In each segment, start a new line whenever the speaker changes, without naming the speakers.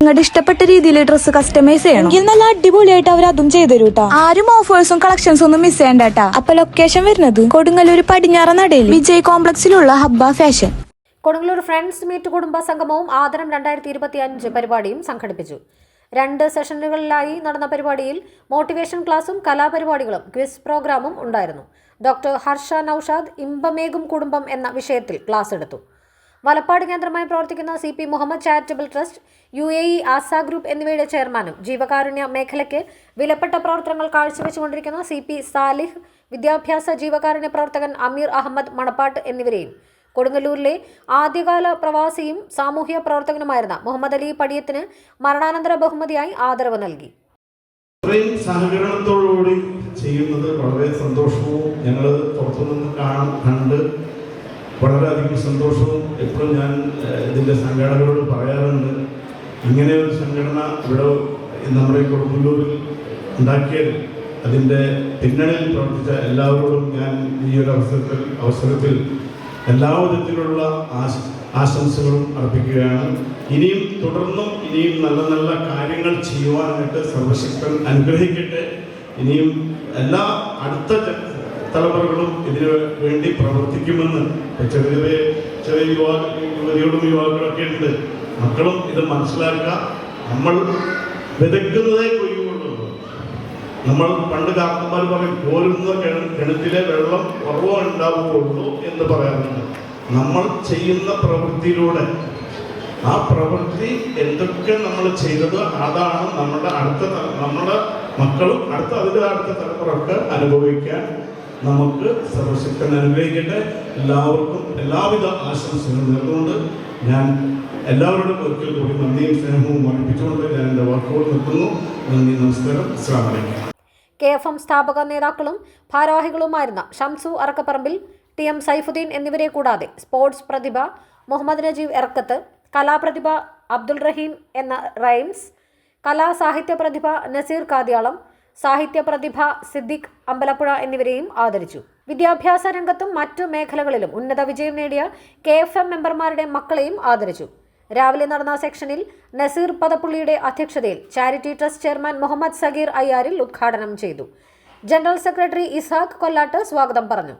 നിങ്ങളുടെ ഇഷ്ടപ്പെട്ട രീതിയിൽ ഡ്രസ്സ് കസ്റ്റമൈസ് ചെയ്യണം? എങ്കിൽ നല്ല അടിപൊളിയായിട്ട് അവർ അതും ചെയ്തു കേട്ടോ ആരും ഓഫേഴ്സും കളക്ഷൻസും ഒന്നും മിസ് ചെയ്യണ്ട ചെയ്യണ്ടാട്ടാ. അപ്പൊ ലൊക്കേഷൻ വരുന്നത്? കൊടുങ്ങല്ലൂർ പടിഞ്ഞാറ നടയിൽ വിജയ് കോംപ്ലക്സിലുള്ള ഹബ്ബ ഫാഷൻ
കൊടുങ്ങല്ലൂർ ഫ്രണ്ട്സ് മീറ്റ് കുടുംബ സംഗമവും ആദരം രണ്ടായിരത്തി ഇരുപത്തി അഞ്ച് പരിപാടിയും സംഘടിപ്പിച്ചു. രണ്ട് സെഷനുകളിലായി നടന്ന പരിപാടിയിൽ മോട്ടിവേഷൻ ക്ലാസും കലാപരിപാടികളും ക്വിസ് പ്രോഗ്രാമും ഉണ്ടായിരുന്നു. ഡോക്ടർ ഹർഷ നൌഷാദ് ഇമ്പമേകും കുടുംബം എന്ന വിഷയത്തിൽ ക്ലാസ് എടുത്തു. വലപ്പാട് കേന്ദ്രമായി പ്രവർത്തിക്കുന്ന C P Muhammad charitable trust U A E Asa group എന്നിവയുടെ ചെയർമാനും ജീവകാരുണ്യ മേഖലയ്ക്ക് വിലപ്പെട്ട പ്രവർത്തനങ്ങൾ കാഴ്ചവെച്ചുകൊണ്ടിരിക്കുന്ന സി പി സാലിഹ് വിദ്യാഭ്യാസ ജീവകാരുണ്യ പ്രവർത്തകൻ അമീർ അഹമ്മദ് മണപ്പാട്ട് എന്നിവരെയും കൊടുങ്ങല്ലൂരിലെ ആദ്യകാല പ്രവാസിയും സാമൂഹ്യ പ്രവർത്തകനുമായിരുന്ന മുഹമ്മദ് അലി പടിയത്തിന് മരണാനന്തര ബഹുമതിയായി ആദരവ് നൽകി.
സഹകരണത്തോടുകൂടി ചെയ്യുന്നത് വളരെ സന്തോഷവും ഞങ്ങൾ പുറത്തുനിന്ന് കണ്ട് വളരെയധികം സന്തോഷവും എപ്പോഴും ഞാൻ ഇതിന്റെ സംഘാടകരോട് പറയാറുണ്ട്. ഇങ്ങനെ ഒരു സംഘടന ഇവിടെ നമ്മുടെ കൊടുങ്ങല്ലൂരിൽ ഉണ്ടാക്കിയാൽ അതിന്റെ പിന്നണിയിൽ പ്രവർത്തിച്ച എല്ലാവരോടും ഞാൻ ഈ ഒരു അവസരത്തിൽ അവസരത്തിൽ എല്ലാ വിധത്തിലുള്ള ആശ ആശംസകളും അർപ്പിക്കുകയാണ്. ഇനിയും തുടർന്നും ഇനിയും നല്ല നല്ല കാര്യങ്ങൾ ചെയ്യുവാനായിട്ട് സർവശക്തൻ അനുഗ്രഹിക്കട്ടെ. ഇനിയും എല്ലാ അടുത്ത തലമുറകളും ഇതിനു വേണ്ടി പ്രവർത്തിക്കുമെന്ന് ചെറിയ ചെറിയ യുവാ യുവതികളും യുവാക്കളൊക്കെ ഉണ്ട്. മക്കളും ഇത് മനസ്സിലാക്കുക. നമ്മൾ വിതയ്ക്കുന്നതേ കൊയ്യുകൊണ്ടുള്ളൂ നമ്മൾ പണ്ട് കാർത്തന്മാർ പറയും കോരുന്ന കിണ- കിണറ്റിലെ വെള്ളം കുറവ് ഉണ്ടാവുകയുള്ളൂ എന്ന് പറയാറുണ്ട്. നമ്മൾ ചെയ്യുന്ന പ്രവൃത്തിയിലൂടെ ആ പ്രവൃത്തി എന്തൊക്കെ നമ്മൾ ചെയ്തത് അതാണ് നമ്മുടെ അടുത്ത നമ്മുടെ മക്കളും അടുത്ത അതിന്റെ അടുത്ത തലമുറയ്ക്ക് അനുഭവിക്കാൻ നമുക്ക് സർവശക്തൻ അനുഭവിക്കട്ടെ എല്ലാവർക്കും എല്ലാവിധ ആശംസകളും നേർന്നുകൊണ്ട് ഞാൻ എല്ലാവരോടും ഒരിക്കൽ കൂടി നന്ദിയും സ്നേഹവും അർപ്പിച്ചുകൊണ്ട് ഞാൻ എന്റെ വാക്കുകൾ നിർത്തുന്നു. നന്ദി നമസ്കാരം. സ്ലാമലൈക്കും
കെ എഫ് എം സ്ഥാപക നേതാക്കളും ഭാരവാഹികളുമായിരുന്ന ഷംസു അറക്കപ്പറമ്പിൽ ടി എം സൈഫുദ്ദീൻ എന്നിവരെ കൂടാതെ സ്പോർട്സ് പ്രതിഭ മുഹമ്മദ് നജീബ് എറക്കത്ത് കലാപ്രതിഭ അബ്ദുൾ റഹീം എന്ന റൈംസ് കലാസാഹിത്യ പ്രതിഭ നസീർ കാദ്യാളം സാഹിത്യ പ്രതിഭ സിദ്ദിഖ് അമ്പലപ്പുഴ എന്നിവരെയും ആദരിച്ചു. വിദ്യാഭ്യാസ രംഗത്തും മറ്റു മേഖലകളിലും ഉന്നത വിജയം നേടിയ കെ എഫ് എം മെമ്പർമാരുടെ മക്കളെയും ആദരിച്ചു. രാവിലെ നടന്ന സെക്ഷനിൽ നസീർ പദപ്പുള്ളിയുടെ അധ്യക്ഷതയിൽ charity trust chairman Muhammad Sageer Ayyaril ഉദ്ഘാടനം ചെയ്തു. ജനറൽ സെക്രട്ടറി ഇസാഖ് കൊല്ലാട്ട് സ്വാഗതം പറഞ്ഞു.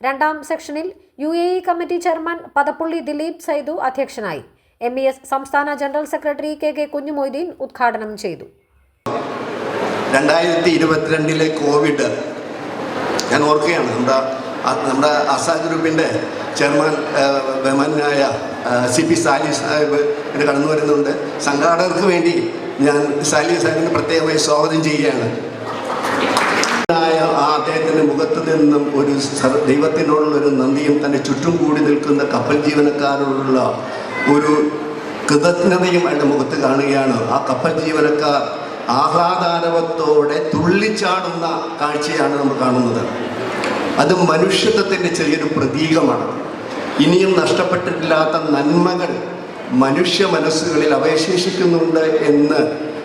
രണ്ടാം സെക്ഷനിൽ U A E committee chairman Padappulli Dileep Saidu അധ്യക്ഷനായി. എം ഇ എസ് സംസ്ഥാന general secretary K K Kunjumoideen ഉദ്ഘാടനം ചെയ്തു.
രണ്ടായിരത്തി ഇരുപത്തിരണ്ടിലെ കോവിഡ്. ഞാൻ ഓർക്കുകയാണ് നമ്മുടെ നമ്മുടെ അസാ ഗ്രൂപ്പിന്റെ ചെയർമാൻ ബഹുമാനായ സി പി സാലി സാഹിബ് ഇവിടെ കടന്നു വരുന്നുണ്ട്. സംഘാടകർക്ക് വേണ്ടി ഞാൻ സാലി സാഹിബിന് പ്രത്യേകമായി സ്വാഗതം ചെയ്യുകയാണ്. ആ അദ്ദേഹത്തിന്റെ മുഖത്ത് നിന്നും ഒരു ദൈവത്തിനോടുള്ള ഒരു നന്ദിയും തന്റെ ചുറ്റും കൂടി നിൽക്കുന്ന കപ്പൽ ജീവനക്കാരോടുള്ള ഒരു കൃതജ്ഞതയും അയാളുടെ മുഖത്ത് കാണുകയാണ്. ആ കപ്പൽ ജീവനക്കാർ ആഹ്ലാദാരവത്തോടെ തുള്ളിച്ചാടുന്ന കാഴ്ചയാണ് നമ്മൾ കാണുന്നത്. അത് മനുഷ്യത്വത്തിന്റെ ചെറിയൊരു പ്രതീകമാണ്. ഇനിയും നഷ്ടപ്പെട്ടിട്ടില്ലാത്ത നന്മകൾ മനുഷ്യ മനസ്സുകളിൽ അവശേഷിക്കുന്നുണ്ട് എന്ന്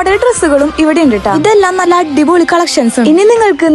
മോഡൽ ഡ്രസ്സുകളും ഇവിടെ ഉണ്ട് കേട്ടോ ഇതെല്ലാം നല്ല അടിപൊളി കളക്ഷൻസ് ഇനി നിങ്ങൾക്ക്